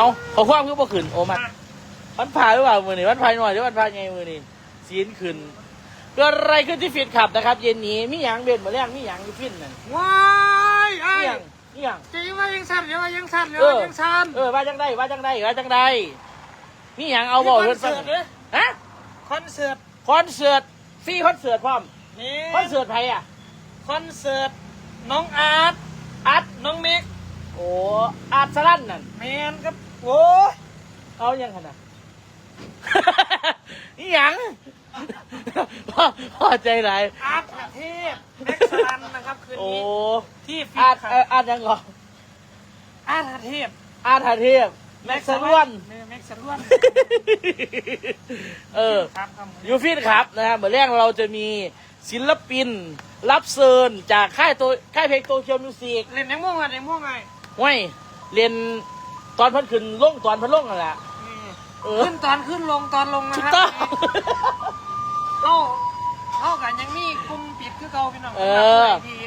เอาเขาคว้างคือบ่ขึ้นโอ้มาวันพายหรือเปล่ามือนี่วันพายหน่อยหรือวันพายไงมือนี่สีนขึ้นเกิดอะไรขึ้นที่ฟิตขับนะครับ เย็นนี้มีหยังเบ็ดมาแรงมีหยังอยู่ฟินนั่นว้ายไอ้มีหยังมีหยังจะยังว่ายังสั่นยังว่ายังสั่นยังเออว่ายังสั่นเออว่าจังได้ว่าจังได้ว่าจังได้มีหยังเอาบอกคเพื่ออนนฟัเสิงร์ตเลยฮะคอนเสิร์ตคอนเสิร์ตฟรีคอนเสิร์ตพร้อมนี่คอนเสิร์ตไทยอะคอนเสิร์ตน้องอาร์ตอาร์ตน้องมิกโอ้อาร์ตสลันนั่นแมนครับ โอ้ยเอายังขนาด นี่หยังพ่อพ่อใจไหนายอาร์ตประเทศแม็กซ์ลันนะครับคืนโอ้นี้ที่ฟิอาร์ตตครับเอ่ออาร์ตยังเหรออาร์ตประเทศอาร์ตหาเทพแม็กซ์สล้วน เออแม็กซ์ล้วนเออ ครับครับยูฟินครับนะครับเหมือนแรกเราจะมีศิลปิน รับเชิญจากค่ายตัวค่ายเพลงโตเกียวมิวสิกเล่นในม่วงอะไรในม่วงไงห้วยเรียน ตอนเพันขึ้นลงตอนเพันลงนั่นแหละนี่เออขึ้นตอนขึ้นลงตอนลงนะถูกครับต้องเราเท่ากันยังมีกลุ่มปิดคือเก่าพี่น้องเออ ที่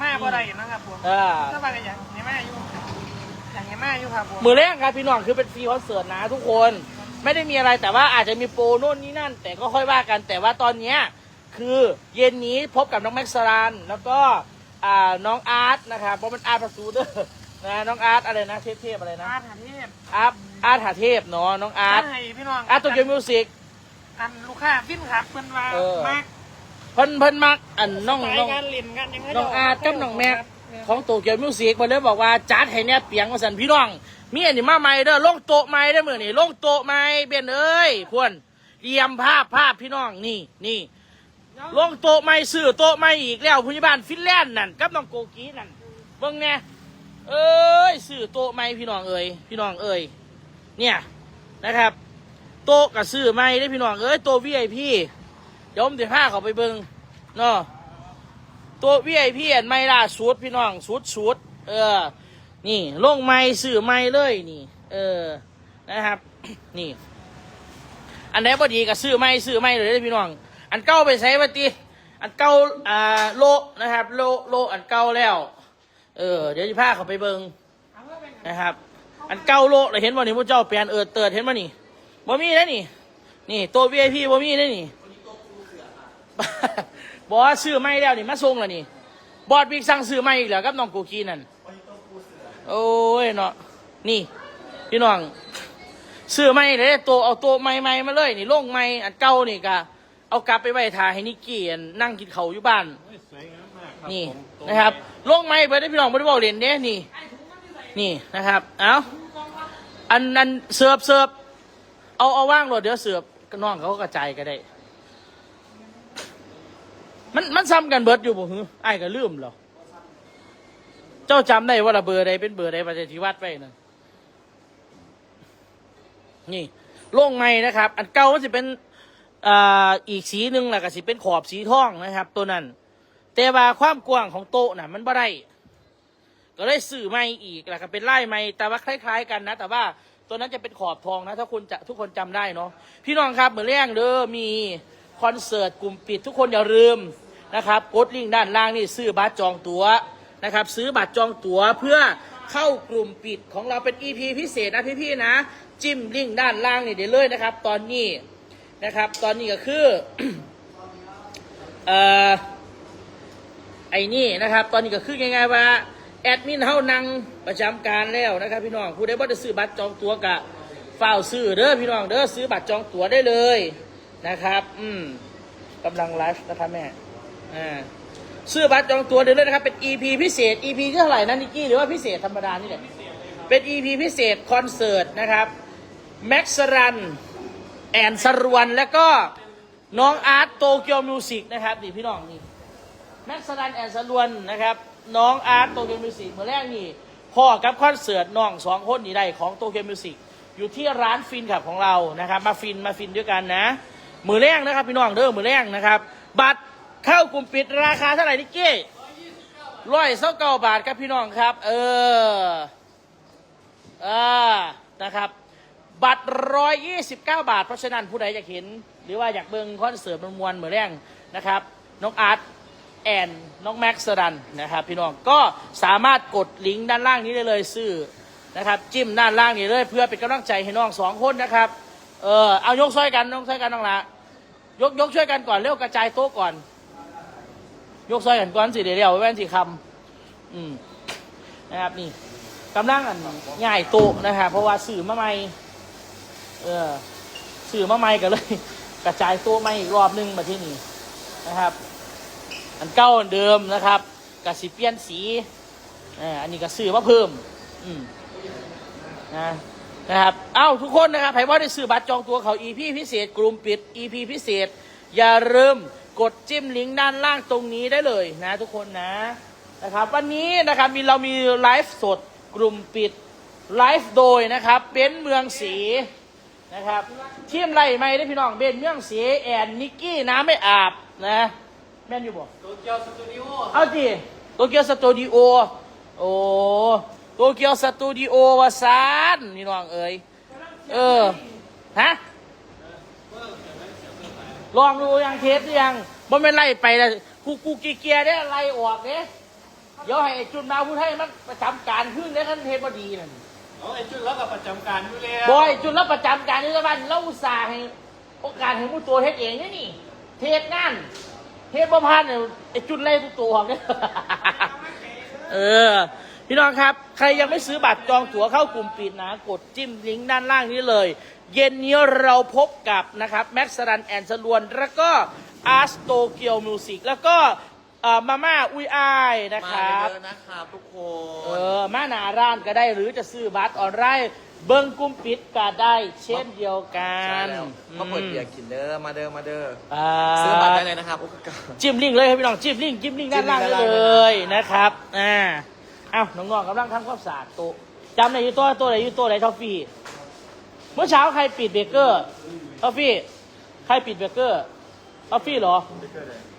มาบ่ได้นะครับผมเออ ก็ไปกันอย่างนี้มาอยู่อย่างนี้มาอยู่ครับผมมือแรกครับพี่น้องคือเป็นฟรีคอนเสิร์ตนะทุกคน ไม่ได้มีอะไรแต่ว่าอาจจะมีโปรโน่นนี่นั่น แต่ก็ค่อยว่ากันแต่ว่าตอนเนี้ยคือเย็นนี้พบกับน้องแม็กซ์สรันแล้วก็อ่าน้องอาร์ตนะครับเพราะมันอาร์ตประตูเด้อ นะน้องอาร์ตอะไรนะเทพเทพอะไรนะอาร์ตหาเทพอาร์ตอาร์ตหาเทพเนาะน้องอาร์ตให้พี่น้องอาร์ตโตเกียวมิวสิกอันลูกค้าฟินขับเพิ่นว่าเออ มากเพิ่นเพิ่นมักอันน้องสายน้องการเล่นกันยังไงน้องอาร์ตกับน้องแม็กของโตเกียวมิวสิกมาเลยบอกว่าจัดให้เนี่ยเปียงมาสั่นพี่น้องมีอันนี้มาใหม่เด้อลงโต๊ะใหม่เด้อมื้อนี้ลงโต๊ะใหม่เบียนเอ้ยควรเตรียมภาพภาพพี่น้องนี่นี่ลงโต๊ะใหม่ซื้อโต๊ะใหม่อีกแล้วผู้ใหญ่บ้านฟินแลนด์นั่นกับน้องโกกีนั่นเบิ่งแน่ เอ้ยซื้อโต๊ะใหม่พี่น้องเอ้ยพี่น้องเอ้ยเนี่ยนะครับ โต๊ะกับซื้อใหม่ได้พี่น้องเอ้ยโต๊ะ VIP เดี๋ยวผมจะพาเขาไปเบิงเนาะตัว VIP อันไม่ล่าสุดพี่น้องสุดสุดเออ นี่ลงไม่สื่อไม่เลยนี่ เออนะครับ นี่ อันไหนพอดีกับซื้อไม่ซื้อไม่เลยเด้พี่น้อง อันเก่าไปใช้วัติอันเก่าอ่าโลนะครับ โลโลอันเก่าแล้ว เออ เดี๋ยวจะพาเขาไปเบิงนะครับ อันเก่าโลเลยเห็นบ่นี่พวกเจ้าเปลี่ยนเออเติร์ดเห็นบ่นี่บ่มีแล้วนี่ นี่ตัว VIP บ่มีแล้วนี่บอกว่าซื้อไม่แล้วนี่มาส่งแล้วนี่ บอดบิ๊กสั่งซื้อไม่อีกแล้วกับน้องกูกีนั่นโอ้ยเนาะนี่ พี่น้องซื้อไม่เลยตัวเอาตัวไม่ไม่มาเลย นี่ลงไม่อันเก่านี่กะเอากลับไปไว้ทาให้นิกกี้อันนั่งกินเขาวอยู่บ้าน นี่นะครับ ลงไม่ไปได้พี่น้องไม่ได้บอกเรียนเด้นี่ นี่นะครับ เอาอันนั้นเสิร์ฟเสิร์ฟเอาเอาว่างรถเดี๋ยวเสิร์ฟน้องเขาก็กระจายก็ได้ มันมันซ้ำกันเบิดอยู่บ่หือไอ้ายก็ลืมเหรอเจ้าจำได้ว่าละเบอร์ใดเป็นเบอร์ใดประเทศที่วัดไว้นั่นนี่โล่งไม้นะครับ อันเก่ามันจะเป็นอ่าอีกสีหนึ่งแหละก็สิเป็นขอบสีทองนะครับ ตัวนั้น แต่ว่าความกว้างของโต๊ะน่ะ มันบ่ได้ก็เลยสื่อไม่อีกแล้วก็เป็นไล่ไม่แต่ว่าคล้าย ๆ กันนะ แต่ว่าตัวนั้นจะเป็นขอบทองนะ ถ้าคุณจะทุกคนจำได้เนาะพี่น้องครับเหมือนแรงเด้อมีคอนเสิร์ตกลุ่มปิดทุกคนอย่าลืมนะครับกดลิงก์ด้านล่างนี่ซื้อบัตรจองตั๋วนะครับ ซื้อบัตรจองตั๋วเพื่อเข้ากลุ่มปิดของเราเป็น EP พิเศษนะพี่ๆนะ จิ้มลิงก์ด้านล่างนี่เดี๋ยวเลยนะครับ ตอนนี้นะครับ ตอนนี้ก็คือเอ่อ ไอ้นี่นะครับ ตอนนี้ก็คือง่ายๆว่าแอดมินเฮานั่งประจำการแล้วนะครับ พี่น้องผู้ใดบ่ได้ซื้อบัตรจองตั๋วกะฝ้าวซื้อเด้อพี่น้องเด้อซื้อบัตรจองตั๋วได้เลยนะครับ อืมกำลังไลฟ์นะครับแม่อ่าซื้อบัตรจองตั๋วได้เลยนะครับ เป็น EP พิเศษ EP ที่เท่าไหร่นะนิกกี้หรือว่าพิเศษธรรมดานี่แหละเป็น EP พิเศษคอนเสิร์ตนะครับแม็กซ์รันแอนสรวนแล้วก็น้องอาร์ตโตเกียวมิวสิกนะครับนี่พี่น้องนี่ แม็กซ์สรันแอนสลวนนะครับ น้องอาร์ตโตเกียวมิวสิกเมื่อแรกนี่พ่อกับคอนเสิร์ตน้องสองคนนี่ได้ของโตเกียวมิวสิกอยู่ที่ร้านฟินขับของเรานะครับ มาฟินมาฟินด้วยกันนะ มือแรกนะครับพี่น้องเด้อมือแรกนะครับ บัตรเข้ากลุ่มปิดราคาเท่าไหร่นิกกี้ร้อยเส้าเก้าบาทครับพี่น้องครับ เอออ่านะครับ บัตรร้อยยี่สิบเก้าบาท เพราะฉะนั้นผู้ใดอยากเห็น หรือว่าอยากเบิ่งคอนเสิร์ตมวลเหมือแรงนะครับ น้องอาร์ต แอนน้องแม็กซ์สรันนะครับพี่น้องก็สามารถกดลิงก์ด้านล่างนี้ได้เลยซื้อนะครับจิ้มด้านล่างนี่เลยเพื่อเป็นกำลังใจให้น้องสองคนนะครับเออเอายกช่วยกันยกช่วยกันน้องละยกยกช่วยกันก่อนเร็วกระจายโต๊ะก่อน ยกช่วยกันก่อนสิเดี๋ยวเดี๋ยวแว่นสิคำอืมนะครับนี่กำลังอันง่ายโต๊ะนะครับเพราะว่าสื่อมาใหม่เออสื่อมาใหม่กันเลย กระจายโต๊ะใหม่อีกรอบนึงมาที่นี่นะครับ อันเก้าอันเดิมนะครับกสิเปลี่ยนสีอันนี้ก็ซื้อมาเพิ่มอืมนะนะครับ เอ้าทุกคนนะครับใครว่าได้ซื้อบัตรจองตัวเขา EP พิเศษ กลุ่มปิด EP พิเศษ อย่าลืมกดจิ้มลิงก์ด้านล่างตรงนี้ได้เลยนะทุกคนนะนะครับ วันนี้นะครับมีเรามีไลฟ์สดกลุ่มปิดไลฟ์โดยนะครับเป็นเมืองสีนะครับทีมไล่ไม่ได้พี่น้องเบนเมืองสีแอนนิกกี้น้ำไม่อาบนะ แม่นอยู่บ่โตเกียวสตูดิโอเอาดิโตเกียวสตูดิโอ โอ้โตเกียวสตูดิโอวาซานนี่น้องเอ๋ยเออ ฮะ ลองดูยังเทสหรือยังบ่เป็นไล่ไปเลยกูกูกีเกียร์ได้ไล่ออกเด้เดี๋ยวให้ไอ้จุนดาวพูดให้มันประจำการขึ้นได้ขั้นเทปบดีนั่นเอาไอ้จุดแล้วกับประจำการอยู่แล้วบอยจุนรับประจำการนี่ละวันเราอุตส่าห์ให้โอกาสให้ผู้ตัวเทศเองนี่นี่ เทศงาน เทศบ่พันเนี่ยไอ้จุนไล่ทุกตัวออกเนี่ย เออ พี่น้องครับ ใครยังไม่ซื้อบัตรจองตั๋วเข้ากลุ่มปิดนะ กดจิ้มลิงก์ด้านล่างนี้เลย เย็นนี้เราพบกับนะครับแม็กซ์รันแอนด์สลวน แล้วก็อาร์สโตเกียวมิวสิกแล้วก็มาม่าอุยอายนะคมารับเยอะๆนะครับทุกคเอนอมาหนาร้านก็ได้หรือจะซื้อบัตรออนไลน์ เบิ้งกลุ่มปิดก็ได้เช่นเดียวกัใช่นแล้วมาเปิดเบียร์กินเด้อมาเด้อมาเด้ออ่าซื้อบัตรได้เลยนะครับอุปกรณ์จิ้มลิงก์เลยครับพี่น้องจิ้มลิงก์จิ้มลิงก์ด้านล่างได้จิ้มลิงก์เลด้านล่างยนะครับอ่าเอ้าน้องๆกำลังทำความสะอาดโต๊ะจำในอยู่ตัวตัวไหนอยู่ตัวไหนทอฟฟี่เมื่อเช้าใครปิดเบเกอร์ทอฟฟี่ใครปิดเบเกอร์ทอฟฟี่เหรอ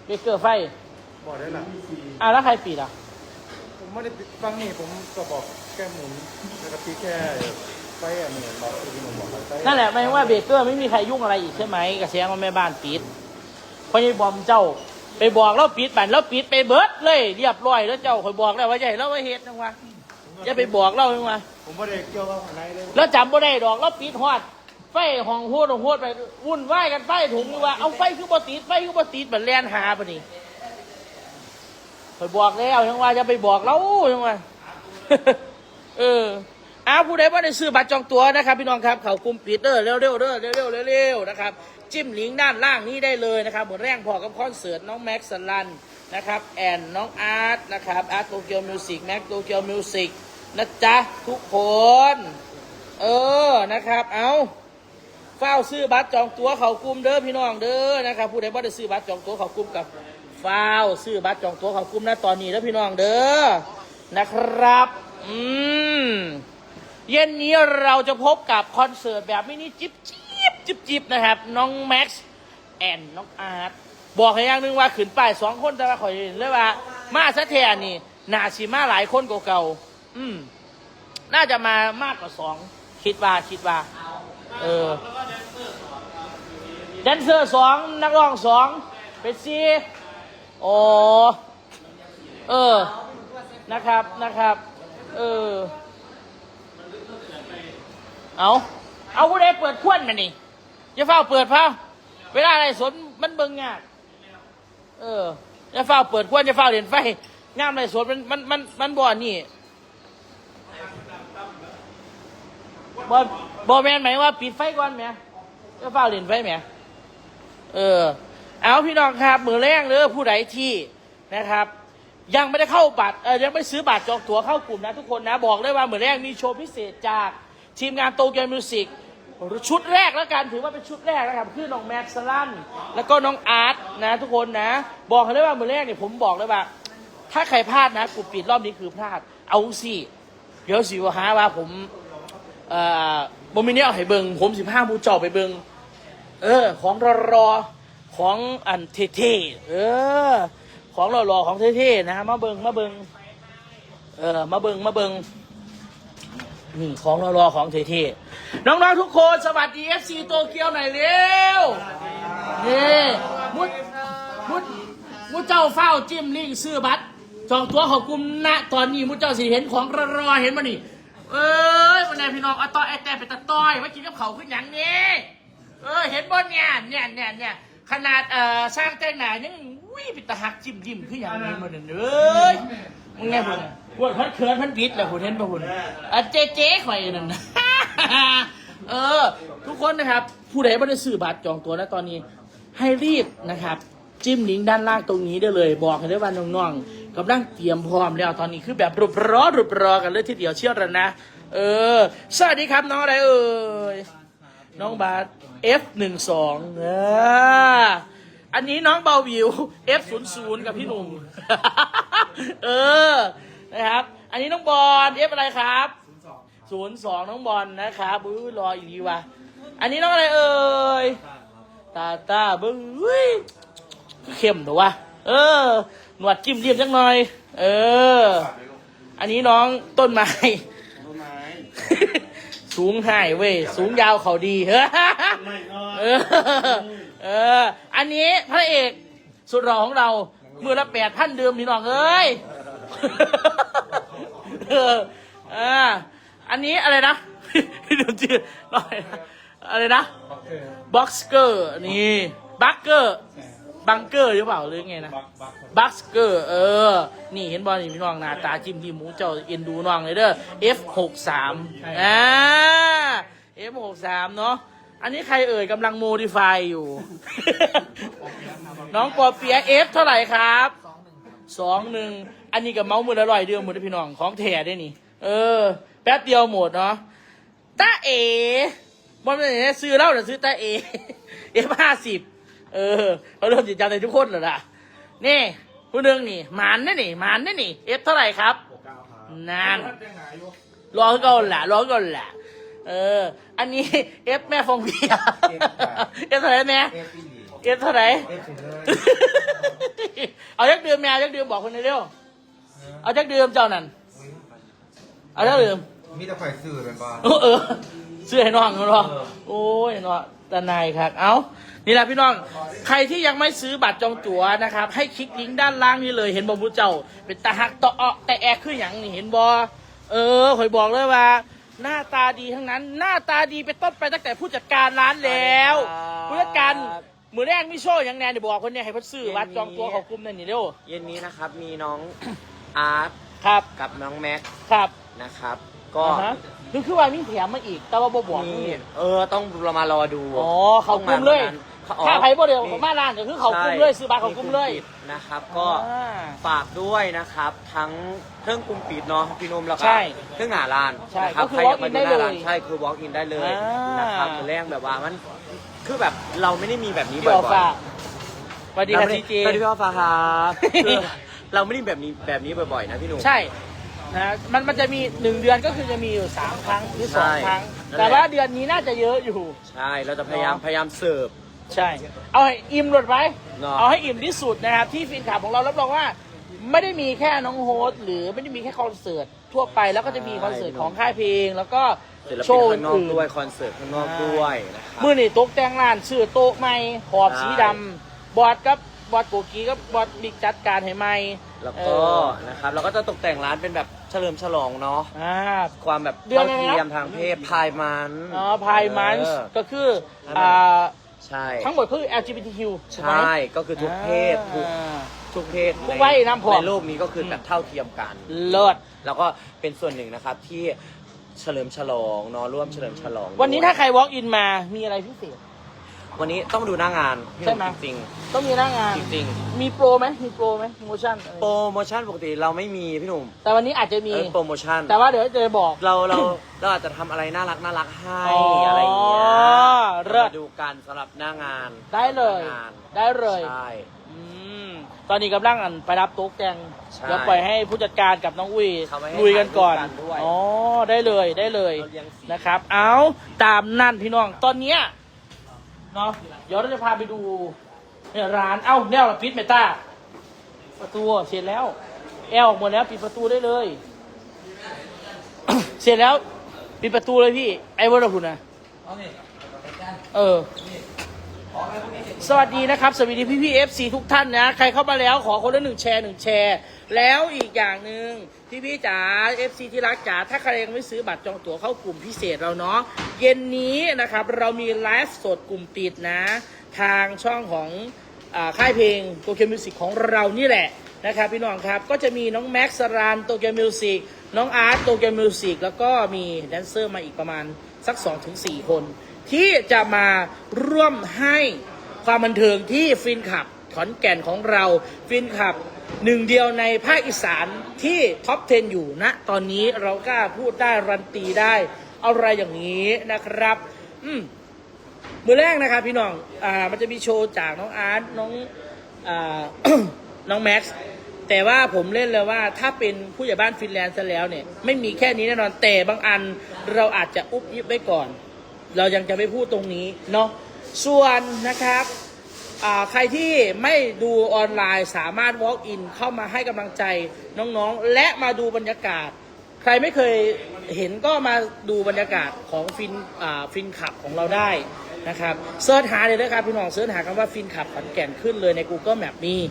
เบเกอร์ไฟบอกได้หรออ่าแล้วใครปิดอะผมไม่ได้ฟังนี่ผมก็บอกแค่หมุนแล้วก็ตีแค่ ไฟอันนี้บอกที่ผมบอกไปนั่นแหละหมายถึงว่าเบเกอร์ไม่มีใครยุ่งอะไรอีกใช่ไหมกระเสียงว่าแม่บ้านปิดเพราะยายบอมเจ้า ไปบอกเราปิดบันเราปิดไปเบิดเลย เรียบร้อยแล้วเจ้าคอยบอกแล้วว่าใหญ่เราว่าเฮ็ดนังวะอย่าไปบอกเราจังวะผมไม่ได้เกี่ยวกับอะไรเลยแล้วจำบ่ได้ดอกแล้วปิดฮอดไฟห้องโหดห้องโหดไปวุ่นวายกันไฟถุงนี่ว่าเอาไฟคือบ่ติดไฟคือบ่ติดบัดแล่นหาปะนี่คอยบอกแล้วจังว่าจะไปบอกเราจังว่าเออ อ้าวผู้ใดว่าได้ซื้อบัตรจองตั๋วนะครับ พี่น้องครับเขากลุ่มปิดเด้อเร็วๆเด้อเร็วๆเร็วๆเร็วนะครับจิ้มลิงก์ด้านล่างนี้ได้เลยนะครับเหมือนแรงพอกับคอนเสิร์ตน้องแม็กซ์สลันนะครับแอนน้องอาร์ตนะครับอาร์ตโตเกียวมิวสิกแม็กโตเกียวมิวสิกนะจ๊ะทุกคน เออนะครับเอาเฝ้าซื้อบัตรจองตั๋วเขากลุ่มเด้อพี่น้องเด้อนะครับผู้ใดว่าได้ซื้อบัตรจองตั๋วเขากลุ่มกับเฝ้าซื้อบัตรจองตั๋วเขากลุ่มนะตอนนี้แล้วพี่น้องเด้อนะครับอืม เย็นนี้เราจะพบกับคอนเสิร์ตแบบมินิจิบจิบจิบจิบนะครับ น้องแม็กซ์แอนน้องอาร์ตบอกให้อย่างหนึงว่าขืนป้ายสองคนแต่ว่าขอยเห็นเลยว่า มาซะแทนนี่นาสิมาหลายคนกว่าเก่าอืมน่าจะมามากกว่าสองคิดว่าคิดว่า เออแดนเซอร์สองนักร้องสองเป็นสี่โอเออ นะครับนะครับ เออ เอาเอาผู้ใดเปิดขวดมานี่อย่าเฝ้าเปิดเฝ้าเวลาอะไรสนมันเบิ่งยากเอออย่าเฝ้าเปิดขวดอย่าเฝ้าเรียนไฟงามอะไรสนมันมันมันมันบ่อนี่บ่บ่แมนไหมว่าปิดไฟก่อนไหมอย่าเฝ้าเรียนไฟไหมเออ เอาพี่น้องครับมือแรงเด้อผู้ใดที่นะครับ ยังไม่ได้เข้าบัตรยังไม่ซื้อบัตรจองตั๋วเข้ากลุ่มนะทุกคนนะ บอกเลยว่ามือแรกมีโชว์พิเศษจาก ทีมงานโตเกียวมิวสิกชุดแรกแล้วกันถือว่าเป็นชุดแรกนะครับคือน้องแม็กซ์ลันแล้วก็น้องอาร์ตนะทุกคนนะ บอกเลยว่าเหมือนแรกเนี่ยผมบอกเลยว่า ถ้าใครพลาดนะกลุ่มปิดรอบนี้คือพลาด เอาสิเดี๋ยวสิวหาว่าผมเอ่อบ่มีเนียเอาให้เบิงผมสิพามูเจ่อไปเบิงเออ ของรอรอๆของอันเท่ๆเออ ของหล่อๆของเท่ๆนะมาเบิงมาเบิงเออมาเบิงมาเบิง ของหล่อๆของเท่ๆน้องๆทุกคนสวัสดี FC โตเกียวหน่อยเร็วนี่มุดมุดมุดเจ้าเฝ้าจิ้มลิงซื้อบัตรจองตัวของกลุ่มณตอนนี้มุดเจ้าสิเห็นของรอๆเห็นมานี่ เอ้ยวันนี้พี่น้องเอาต้อไอแต่เป็นตะต้อยมากินกับเขาขึ้นอย่างนี้เออเห็นบนเนี่ยเนี่ยเนี่ยเนี่ยขนาดเอ่อสร้างแต่หนายังวิ่งเป็นตะหักจิ้มจิ้มขึ้นอย่างนี้มาเด้อมึงไงพุ่น พวกพันเคิร์นพันบิดแหละพุ่นเห็นป่ะพุ่นอะเจ๊เจ๊ข่อยนั่นนะ เออ ทุกคนนะครับ ผู้ใดไม่ได้ซื้อบัตรจองตัวนะตอนนี้ ให้รีบนะครับ จิ้มลิงก์ด้านล่างตรงนี้ได้เลย บอกให้ได้ว่าน้องๆกำลังเตรียมพร้อมแล้วตอนนี้คือแบบรุบรอรุบรอกันเลยทีเดียวเชื่อแล้วนะ เออ สวัสดีครับน้องอะไรเอ่ยน้องบาส F12 เอออันนี้น้องเบาวิว F00 กับพี่หนุ่ม เออ นะครับ อันนี้น้องบอล F อฟอะไรครับศูนย์สองน้องบอลนะครับอุ้ยรออีกทีว่ะอันนี้น้องอะไรเอ่ยตาตาบึ้งอุ้ยเข้มหนูวะเออ หนวดจิ้มเรียบจังหน่อย เออ อันนี้น้องต้นไม้สูงหายเว้ยสูงยาวเขาดีเฮ้ยเออเออ อันนี้พระเอกสุดหล่อของเรา มือละแปดพันเดิมพี่น้องเอ้ย เอออันนี้อะไรนะ เดี๋ยวจืดหน่อยนะอะไรนะบ็อกเกอร์ นี่บักเกอร์ บังเกอร์หรือเปล่าหรือไงนะ บักบักบัคเกอร์ เออ นี่เห็นบอลนี่พี่น้องหน้าตาจิ้มที่หมูเจ้าเอ็นดูน้องเลยเด้อ F63 อ่า F63 เนาะ อันนี้ใครเอ่ยกำลังโมดิฟายอยู่ น้องปอเปีย F เท่าไหร่ครับ สองหนึ่ง อันนี้กับเมาส์มือละร้อยเดือนมือนะพี่น้องของแท้ได้นี่ เออ แป๊บเดียวหมดเนาะตาเอ๋บอลเป็นไงซื้อแล้วเดี๋ยวซื้อตาเอ๋ F50 เออเขาเริ่มจิตใจในทุกคนแล้วล่ะนี่ผู้หนึงนี่หมันนี่นี่หมันนี่นี่เอฟเท่าไหร่ครับนานรอก่อนแหละรอก่อนแหละเออ อันนี้เอฟแม่ฟองเบียร์เอฟเท่าไหร่แม่เอฟเท่าไหร่เอาจักดื่มแม่เอาจักดื่มบอกคนนี้เร็ว เอาจักดื่มเจ้านั่นเอาจักดื่มมีแต่ข่อยสื่อเป็นบ้า เออเออเสื้อให้น้องเนาะโอ้ยเนาะตาในายครับ เอานี่แหละพี่น้อง ใครที่ยังไม่ซื้อบัตรจองตั๋วนะครับ ให้คลิกลิงก์ด้านล่างนี้เลย เห็นบอมูเจ้า เป็นตาหักตอเอาแต่แอร์ขึ้นอย่างนี่เห็นบอเออคอยบอกเลยว่า หน้าตาดีทั้งนั้น หน้าตาดีไปนต้นไปตั้งแต่ผู้จัดการร้านแล้วผู้จัดการมือแรกมิโชว์อย่างแนนเดี๋ยวบอกคนเนี้ให้เขาซื้อบัตรจองตั๋วเขากลุ่มนั่นนี่เร็ว เย็นนี้นะครับมีน้อง อาร์ตครับกับน้องแม็กครับนะครับ ก็อ่าฮะนึกคือว่ามีแถมมาอีก แต่ว่าบ่บอกมีเออต้องเรามารอดูอ๋อเขากลุ่มเลย ต้องถ้ามาไผ่บ่เดียวเขามาร้านก็คือเขากลุ่มเลยซื้อบัตรเขากลุ่มเลยปิดนะครับก็ อ่า ฝากด้วยนะครับ ทั้งเครื่องกลุ่มปิดเนาะพี่นมแล้วก็ใช่เครื่องหน้าร้านใช่นะครับก็คือใครอยากมาดูหน้าร้าน walk in ได้เลยใช่คือ walk in ได้เลยอ่าน นะครับแรงแบบว่ามันคือแบบเราไม่ได้มีแบบนี้พี่บ่อออยฝากสวัสๆดีครับเราไม่ซีได้เจ สวัสดีพี่ออฟฟ้าครับคือ เราไม่ได้แบบนี้แบบนี้บ่อยๆนะพี่หนุ่ม ใช่นะมันมันจะมีหนึ่งเดือนก็คือจะมีอยู่สามครั้งหรือสองใช่ครั้ง นั่นแหละ แต่ว่าเดือนนี้น่าจะเยอะอยู่ ใช่เราจะพยายามเนาะพยายามเสิร์ฟ ใช่ เอาให้อิ่มหลดไว้เนาะ เอาให้อิ่มที่สุดนะครับ ที่ฟินขับของเรารับรองว่า ไม่ได้มีแค่น้องโฮสต์หรือไม่ได้มีแค่คอนเสิร์ตทั่วไปแล้วก็จะมีคอนเสิร์ตของค่ายเพลง แล้วก็ศิลโชปินว์ข้างนอกอื่นด้วยคอนเสิร์ตข้างนอกด้วยนะครับ มือนี่โต๊ะแต่งร้านชื่อโต๊ะใหม่ขอบสีดำบอร์ดกับ บอร์ดโกกีกับบอร์ดบิ๊กจัดการให้ใหม่แล้วเอก็อนะครับเราก็จะตกแต่งร้านเป็นแบบเฉลิมฉลองเนาะอ่า ความแบบเดือนเท่าอะไรนะ เทียมทางเพศพายมันอ๋อพายมันเออ ก็คือให้มันอ่าใช่ทั้งหมดคือ LGBTQ ใชถูกไหม่ก็คือทุกเพศทุกอ่า ทุกเพศทุกวัยน้ำพร้อมในโลกนี้ก็คือแบบเท่าเทียมกัน เลิศ แล้วก็เป็นส่วนหนึ่งนะครับที่เฉลิมฉลองเนาะร่วมเฉลิมฉลองวันนี้ด้วยถ้าใคร walk in มามีอะไรพิเศษ วันนี้ต้องดูหน้างานพี่ใช่ไหม จริงต้องมีหน้างาน ๆจริงมีโปรไหมมีโปรไหมโปรโมชั่นๆโปรโมชั่นปกติเราไม่มีพี่หนุ่มแต่วันนี้อาจจะมี เออโปรโมชั่น แต่ว่าเดี๋ยวจะบอก เราเราเราอาจจะทำอะไรน่ารักน่ารักให้อ๋อออะไรอย่างเงี้ยเลิศ มาดูกันสำหรับหน้างานได้เลย หน้างานได้เลยใช่ อืมตอนนี้กำลังอันไปรับโต๊ะแกงใช่เดี๋ยวปล่อยให้ผู้จัดการกับน้องอุ้ยเขาไม่ให้ลุยกันก่อนถ่ายรูปกันด้วย อ๋อได้เลยได้เลย เราเลี้ยงสีนะครับ เอาตามนั่นพี่น้อง ตอนเนี้ย เนาะเดี๋ยวเราจะพาไปดูเนี่ยร้านเอ้าแนวปิดเมตาประตูเสร็จแล้ว แอลออกหมดแล้ว ปิดประตูได้เลย เสร็จแล้ว ปิดประตูเลยพี่ ไอ้เวอร์คุณนะเออ สวัสดีนะครับ สวัสดีพี่พี่เอฟซีทุกท่านนะ ใครเข้ามาแล้วขอคนละหนึ่งแชร์หนึ่งแชร์ แล้วอีกอย่างหนึ่งพี่พี่จ๋า FC ที่รักจ๋าถ้าใครยังไม่ซื้อบัตรจองตั๋วเข้ากลุ่มพิเศษเราเนาะเย็นนี้นะครับเรามีไลฟ์สดกลุ่มปิดนะ ทางช่องของค่ายเพลงโตเกียวมิวสิกของเรานี่แหละนะครับพี่น้องครับก็จะมีน้องแม็กซ์สรานโตเกียวมิวสิกน้องอาร์ตโตเกียวมิวสิกแล้วก็มีแดนเซอร์มาอีกประมาณสัก 2-4 คน ที่จะมาร่วมให้ความบันเทิงที่ฟินขับขอนแก่นของเราฟินขับหนึ่งเดียวในภาคอีสานที่ท็อป 10 อยู่นะ ตอนนี้เรากล้าพูดได้รันตีได้อะไรอย่างนี้นะครับ อืมมือแรกนะครับพี่น้อง อ่า มันจะมีโชว์จากน้องอาร์ตน้อง อ่า น้องแม็กซ์ แต่ว่าผมเล่นเลยว่าถ้าเป็นผู้ใหญ่บ้านฟินแลนด์ซะแล้วเนี่ย ไม่มีแค่นี้แน่นอน แต่บางอันเราอาจจะอุบยิบไว้ก่อน เรายังจะไม่พูดตรงนี้เนาะส่วนนะครับใครที่ไม่ดูออนไลน์สามารถ walk in เข้ามาให้กำลังใจน้องๆ และมาดูบรรยากาศ ใครไม่เคยเห็นก็มาดูบรรยากาศของฟินฟินขับของเราได้นะครับเสิร์ชหาเลยนะครับพี่น้องเสิร์ชหาคำว่าฟินขับขอนแก่นขึ้นเลยใน Google Map นี้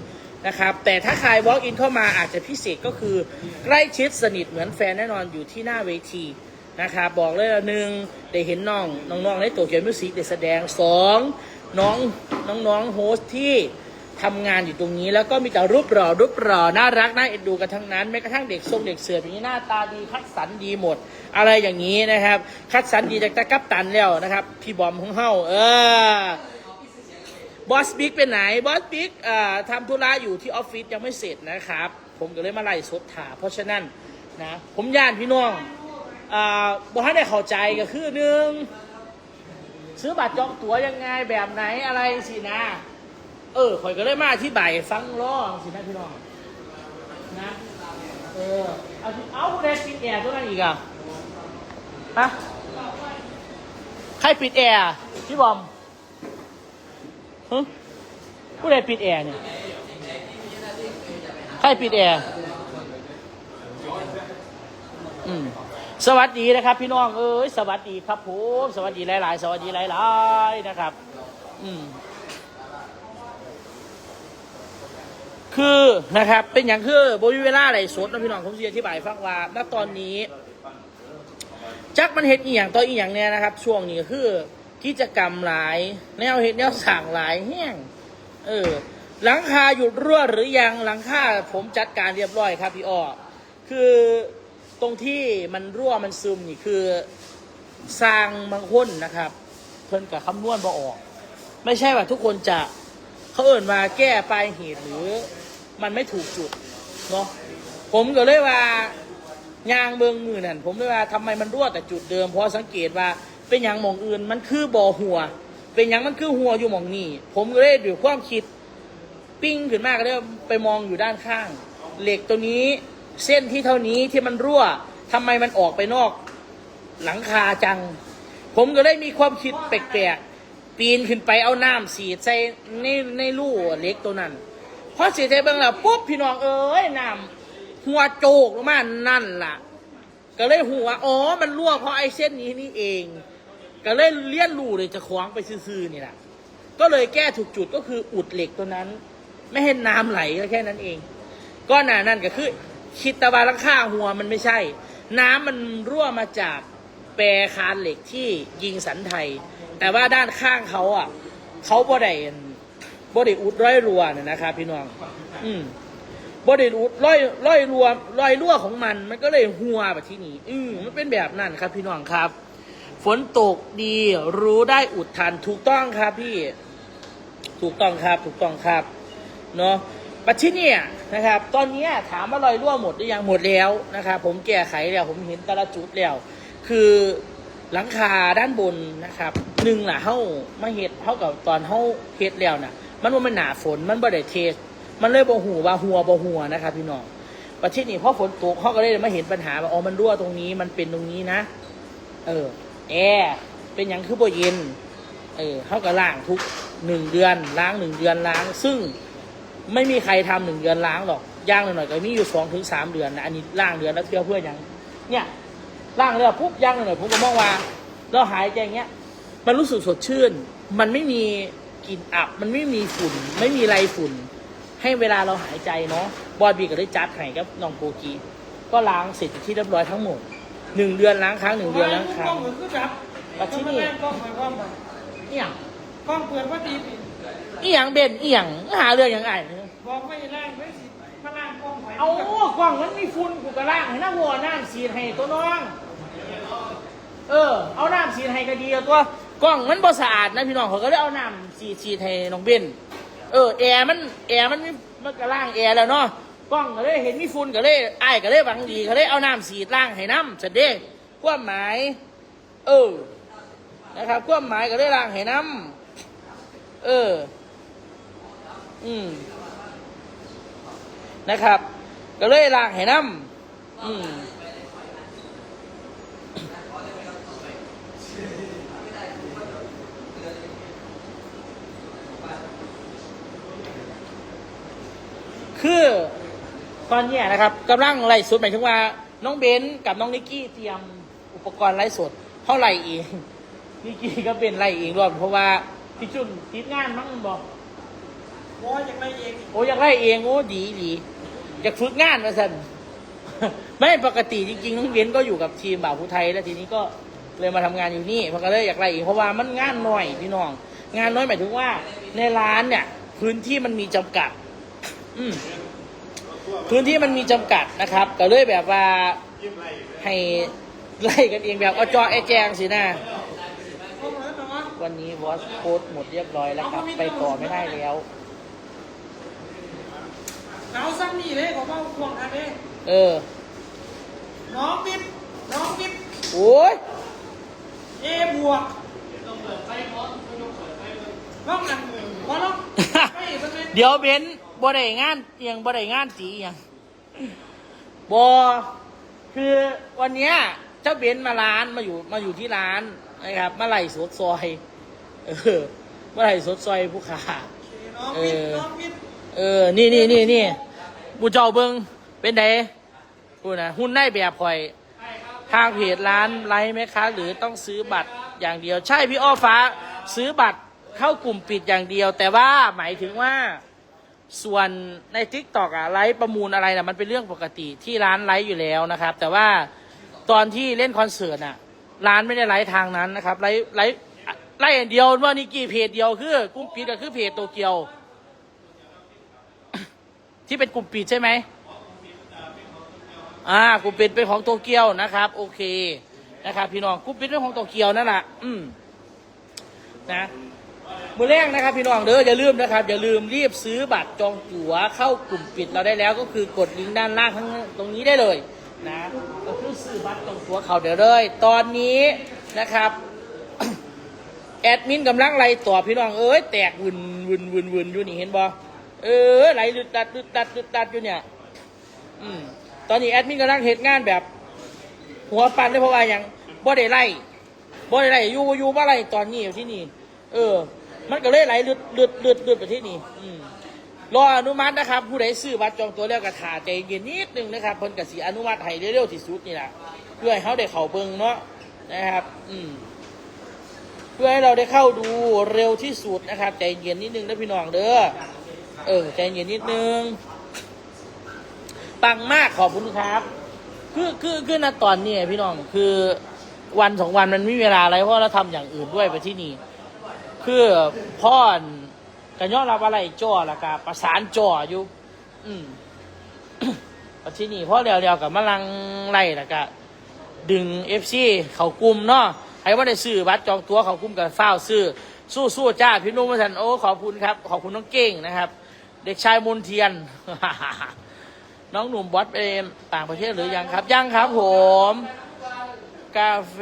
นะครับแต่ถ้าใคร walk in เข้ามาอาจจะพิเศษก็คือใกล้ชิดสนิทเหมือนแฟนแน่นอนอยู่ที่หน้าเวที นะครับบอกเลยละหนึ่งได้เห็นน้องน้องๆในตัวเขียนมิวสิกได้แสดงสองน้องน้องๆโฮสต์ที่ทำงานอยู่ตรงนี้แล้วก็มีแต่รูปหล่อรูปหล่อน่ารักน่าเอ็นดูกันทั้งนั้นแม้กระทั่งเด็กทรงเด็กเสืออย่างนี้หน้าตาดีคัดสรรดีหมด อะไรอย่างนี้นะครับ คัดสรรดีจากตะกับตันแล้วนะครับ พี่บอมของเฮาเออบอสบิ๊กเป็นไหนบอสบิ๊กทำธุระอยู่ที่ออฟฟิศยังไม่เสร็จนะครับ ผมก็เลยมาไล่สดถาเพราะฉะนั้นนะผมย่านพี่น้อง อ่าบอให้ได้เข้าใจก็คือหนึ่งซื้อบัตรจองตั๋วยังไงแบบไหนอะไรสินะ เออข่อยก็เลยมาที่ใบายฟังร้องสินะพี่น้องนะเออเอาเอาผู้ใดปิดแอร์ตัวนั้นอีกอะฮะใครปิดแอร์พี่บอมฮะผู้ใดปิดแอร์เนี่ยใครปิดแอร์อืม สวัสดีนะครับ พี่น้องเอ้ยสวัสดีครับผมสวัสดีหลาย ๆ สวัสดีหลาย ๆนะครับ อืมคือนะครับ เป็นอย่างคือบริเวลาอะไรสดนะพี่น้องผมจะอธิบายฟังว่าณตอนนี้ จักมันเห็ดอีหยังต่ออีหยังเนี่ยนะครับ ช่วงนี้คือกิจกรรมหลาย แนวเห็ดแนวสั่งหลายแห้งเออหลังคาหยุดรั่วหรือยังหลังคาผมจัดการเรียบร้อยครับพี่อ้อคือ ตรงที่มันรั่วมันซึมนี่คือสร้างบางคนนะครับ เพิ่นกับคำนวณบ่ออก ไม่ใช่ว่าทุกคนจะเขาเอิ่นมาแก้ปลายเหตุหรือมันไม่ถูกจุดเนาะผมก็เลยว่ายางเบิงมือนั่นผมเลยว่าทำไมมันรั่วแต่จุดเดิมเพราะสังเกตว่าเป็นอย่างหมองอื่นมันคือบ่อหัว เป็นอย่างมันคือหัวอยู่หมองนี่ผมก็เลยด้วยความคิดปิ้งขึ้นมากก็เลยไปมองอยู่ด้านข้าง เหล็กตัวนี้ เส้นที่เท่านี้ที่มันรั่วทำไมมันออกไปนอกหลังคาจัง ผมก็เลยมีความคิดแปลกๆ ปีนขึ้นไปเอาน้ำสีใส่ในในรูเหล็กตัวนั้น พอสีใส่เบิ่งแล้วปุ๊บพี่น้องเอ้ยน้ำหัวโจกลงมานั่นล่ะ ก็เลยหัวอ๋อ มันรั่วเพราะไอ้เส้นนี้นี่เอง ก็เลยเลี้ยนรูเลยจะคว้างไปซื่อๆนี่แหละก็เลยแก้ถูกจุดก็คืออุดเหล็กตัวนั้น ไม่ให้น้ำไหลก็แค่นั้นเอง ก็นานั่นก็คือ คิดตะวันลังค่าหัวมันไม่ใช่ น้ำมันรั่วมาจากแปรคานเหล็กที่ยิงสันไทย แต่ว่าด้านข้างเขาอะ เขาบ่ได้บ่ได้อุดร้อยรัวนะนะครับพี่น้อง อืมบ่ได้อุดร้อยร้อยรัวร้อยรั่วของมัน มันก็เลยหัวแบบที่นี่อืมมันเป็นแบบนั้นครับ พี่น้องครับ ฝนตกดีรู้ได้อุดทันถูกต้องครับพี่ ถูกต้องครับ ถูกต้องครับ เนาะ ปัจจุบันเนี่ยนะครับ ตอนนี้ถามว่ารอยรั่วหมดหรือยังหมดแล้วนะครับผมแก้ไขแล้วผมเห็นแต่ละจุดแล้ว คือหลังคาด้านบนนะครับหนึ่งล่ะเฮามาเฮ็ดเท่ากับตอนเฮาเฮ็ดแล้วน่ะมันว่ามันหนาฝนมันบ่ได้เทสมันเลยบ่หูว่าหัวบ่หัวนะครับพี่น้องประเทศนี้พอฝนตกเขาก็เลยมาเห็นปัญหาว่าอ๋อมันรั่วตรงนี้มันเป็นตรงนี้นะ เออแอร์เป็นอย่างคือบ่เย็น เออเขาก็ล้างทุกหนึ่งเดือนล้างหนึ่งเดือนล้าง ซึ่ง ไม่มีใครทำหนึ่งเดือนล้างหรอกย่างหน่อยๆก็มีอยู่สองถึงสามเดือนนะอันนี้ล้างเดือนแล้วเที่ยวเพื่อหยังเนี่ยล้างแล้วปุ๊บย่างหน่อยๆผมก็มองว่าเราหายใจอย่างเงี้ย มันรู้สึกสดชื่น มันไม่มีกลิ่นอับ มันไม่มีฝุ่น ไม่มีไรฝุ่น ให้เวลาเราหายใจเนาะบอยบีก็ได้จัดให้กับน้องโกกีก็ล้างเสร็จที่เรียบร้อยทั้งหมดหนึ่งเดือนล้างครั้งหนึ่งเดือนล้างครั้กล้องงมือคือจับปัจจุบันกล้องมือกล้องมือเอียงกล้องเปิดว่าตีปิด เอียงเบนเอียงหาเรื่องอย่างไงบอกไม่ล่างไม่สิมาล่างกล้องไว้เอากล้องมันมีฝุ่นกูกระล่างให้น้าวัวน้ำสีดให้ตัวน้อง เออ เอาน้ำสีดให้ก็ดีเอาตัวกล้องมันบ่สะอาดนะพี่น้องเขาก็เลยเอาน้ำสีดสีดให้น้องเบนเออแอร์มันแอร์มันมันกระล่างแอร์แล้วเนาะกล้องก็เลยเห็นมีฝุ่นก็เลยอ้ายก็เลยหวังดีก็เลยเอาน้ำสีดล่างให้น้ำเสร็จเด้ความหมาย เออนะครับความหมายก็เลยล่างให้น้ำเออ อืมนะครับ ก็เลยลางให้น้ำอืมคือตอนเนี้ยนะครับกำลังไล่สดหมายถึงว่า น้องเบนกับน้องนิกกี้เตรียมอุปกรณ์ไล่สดเท่าไหร่เองนิกกี้ก็เป็นไล่เองรวมเพราะว่าพี่จุนติดงานมั้งบอก บอกว่าอย่างไรเองโอ้อยากไล่เองโอ้ดีดีอยากฝึกงานมาสัน ไม่ปกติจริงๆน้องเบนก็อยู่กับทีมบ่าวผู้ไทย แล้วทีนี้ก็เลยมาทำงานอยู่นี่เพราะก็เลยอยากไล่เองเพราะว่ามันงานน้อยพี่น้อง งานน้อยหมายถึงว่า ในร้านเนี่ย พื้นที่มันมีจำกัด อืมพื้นที่มันมีจำกัดนะครับ ก็เลยแบบว่า ให้ไล่กันเองแบบเอาจอไอแจงสินะกล้องเลยนะวะวันนี้วอสโค้ดหมดเรียบร้อยแล้วครับ ไปต่อไม่ได้แล้ว เอาซ้ำนี่เลยผมว่าควงอันนี้เออ น้องบิ๊บน้องบิ๊บโอ้ยเอบวกน้องอันพอน้องไม่เป็นไรเดี๋ยวเบนซ์บ่ได้งานเอียงบ่ได้งานจีเอียงบ่คือวันเนี้ยเจ้าเบนซ์มาร้านมาอยู่มาอยู่ที่ร้านนะครับมาไล่สดซอย เออมาไล่สดซอยผู้ค้าน้องบิ๊บเออน้องบิ๊บ เออ นี่นี่นี่นี่บูเจ้าเบิงเป็นไดพูดนะหุ้นได้แบบคอยทางเพจร้านไลฟ์ไหมคะ หรือต้องซื้อบัตรอย่างเดียว ใช่พี่อ้อฟ้า ซื้อบัตรเข้ากลุ่มปิดอย่างเดียว แต่ว่าหมายถึงว่าส่วนในทิกตอกอะไลฟ์ประมูลอะไรนะมันเป็นเรื่องปกติที่ร้านไลฟ์อยู่แล้วนะครับ แต่ว่าตอนที่เล่นคอนเสิร์ตอะร้านไม่ได้ไลฟ์ทางนั้นนะครับไลฟ์ไลฟ์ไลฟ์อย่างเดียวว่านี่กี่เพจเดียวคือกลุ่มปิดก็คือเพจโตเกียว ที่เป็นกลุ่มปิดใช่ไหมอ่ากลุ่มปิดเป็นของโตเกียวนะครับ โอเคนะครับพี่น้องกลุ่มปิดเป็นของโตเกียวนั่นแหละอืมนะมือแรกนะครับพี่น้องเด้ออย่าลืมนะครับ อย่าลืมรีบซื้อบัตรจองตั๋วเข้ากลุ่มปิดเราได้แล้ว ก็คือกดลิงก์ด้านล่างข้างตรงนี้ได้เลยนะก็คือซื้อบัตรจองตั๋วเขาเดี๋ยวเลยตอนนี้นะครับแอดมินกำลังไล่ต่อพี่น้องเอ้ยแตกวุ่นวุ่นวุ่นวุ่นอยู่นี่เห็นบ่ เออไหลลุดดัดลุดดัดลุดดัดอยู่เนี่ยอืมตอนนี้แอดมินกำลังเหตุงานแบบ หัวปันเลยเพราะว่าอย่างบ่ได้ไล่บ่ได้ไล่อยู่อยู่บ่ไล่ตอนนี้อยู่ที่นี่ เออ มันก็เลยไหลเลือดเลือดเลือดเลือดไปที่นี่ อืมรออนุมัตินะครับ ผู้ใดซื้อบัตรจองตัวแล้วก็ถ่าใจเย็นนิดนึงนะครับเพิ่นก็สิอนุมัติให้เร็วๆที่สุดนี่แหละเพื่อให้เขาได้เข้าเบิ่งเนาะนะครับ อืมเพื่อให้เราได้เข้าดูเร็วที่สุดนะครับ ใจเย็นนิดนึงนะพี่น้องเด้อ เออ ใจเย็นนิดนึง ปังมากขอบคุณครับ คือคือคือณตอนนี้พี่น้องคือวันสองวันมันไม่มีเวลาอะไรเพราะเราทำอย่างอื่นด้วยไปที่นี่ คือพ่อนกันยอมรับอะไรจ่อละกะประสานจ่ออยู่ อืมไปที่นี่พ่อเดียวๆกับมะลังไล่ละกะดึงเอฟซีเขากลุ่มเนาะใครว่าได้ซื้อบัตรจองตัวเขากลุ่มกับฟ้าซื้อสู้สู้จ้าพี่นุ่มมาสันโอ้ขอบคุณครับ ขอบคุณน้องเก่งนะครับ เด็กชายมนเทียน น้องหนุ่มบอสไปต่างประเทศหรือยังครับ ยังครับผม กาแฟ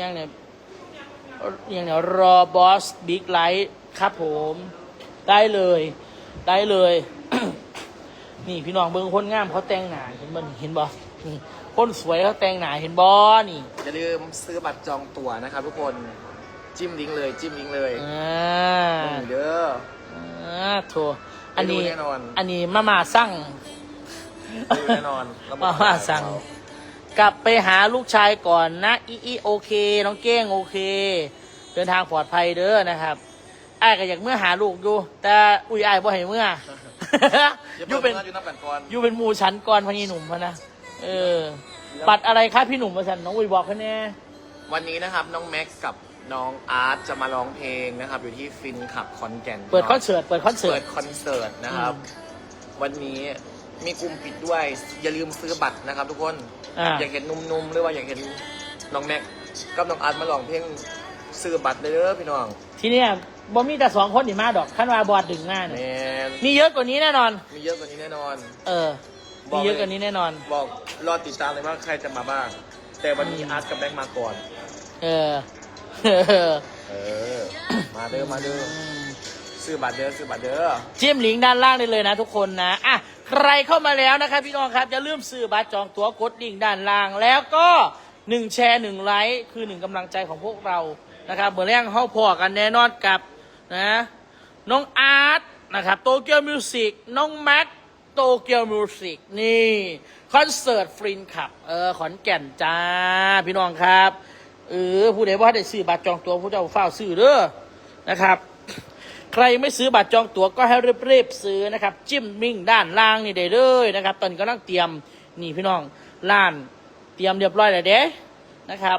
ยังเนี่ยยังเนี่ยรอบอสบิ๊กไลท์ครับผม ได้เลย ได้เลย นี่พี่น้องเบิ้งคนงามเขาแต่งหนาเห็นบ่เห็นบ่นี่คนสวยเขาแต่งหนาเห็นบ่นี่ อย่าลืมซื้อบัตรจองตั๋วนะครับทุกคนจิ้มลิงก์เลย จิ้มลิงก์เลยอ่านี่เด้อ อ่าโถอันนี้ได้ดูแน่นอน อันนี้มามาสั่ง ดูแน่นอนแล้วมามาสั่ง กลับไปหาลูกชายก่อนนะอีอีโอเค น้องเก้งโอเค เดินทางปลอดภัยเด้อนะครับไอ้ายก็อยากเมื่อหาลูกอยู่ แต่อุ้ยไอ้ายบ่ให้เมื่อ อย่าอยู่เพิ่เป็นงอยู่นับกันก่อนอยู่เป็นหมูชั้นก่อนพะนีหนุ่มพะนะเออ บัตรอะไรครับพี่หนุ่มมาสันน้องวิบอกเขาแน่วันนี้นะครับน้องแม็กซ์กับ น้องอาร์ตจะมาร้องเพลงนะครับ อยู่ที่ฟินขับคอนแก่นเปิดคอนเสิร์ตเปิดคอนเสิเปิร์ต ดคอนเสิร์ตนะครับ วันนี้มีกลุ่มปิดด้วย อย่าลืมซื้อบัตรนะครับ ทุกคนอ่าอยากเห็นหนุ่มๆหรือว่าอยากเห็นน้องแม็กซ์กับน้องอาร์ตมาร้องเพลงซื้อบัตรเด้อพี่น้องทีเนี้ยบอมีแต่สองคนนี่มาดอกขั้นว่าบอดดึงงานแมนมีเยอะกว่านี้แน่นอน มีเยอะกว่านี้แน่นอน เออ มีเยอะกว่านี้แน่นอน บอกรอติดตามเลยว่าใครจะมาบ้าง แต่วันนี้อาร์ตกับแม็กซ์มาก่อน เออ เออเออ มาเด้อ มาเด้อ ซื้อบัตรเด้อ ซื้อบัตรเด้อ จิ้มลิงก์ด้านล่างได้เลยนะทุกคนนะ อะ ใครเข้ามาแล้วนะครับพี่น้องครับอย่าลืมซื้อบัตรจองตั๋วกดลิงก์ด้านล่าง แล้วก็หนึ่งแชร์หนึ่งไลค์คือหนึ่งกำลังใจของพวกเรา นะครับเมื่อแรงเข้าพอกันแน่นอนกับนะ น้องอาร์ตนะครับโตเกียวมิวสิกน้องแม็กโตเกียวมิวสิกนี่ คอนเสิร์ตฟรินขับ เออ ขอนแก่นจ้า พี่น้องครับ เออ ผู้ใดว่าได้ซื้อบัตรจองตั๋วผู้เจ้าเฝ้าซื้อเด้อนะครับ ใครไม่ซื้อบัตรจองตั๋วก็ให้รีบๆซื้อนะครับ จิ้มมิ่งด้านล่างนี่ได้เลยนะครับ ตอนนี้ก็นั่งเตรียมนี่พี่น้องล้าน เตรียมเรียบร้อยแล้วเด้นะครับ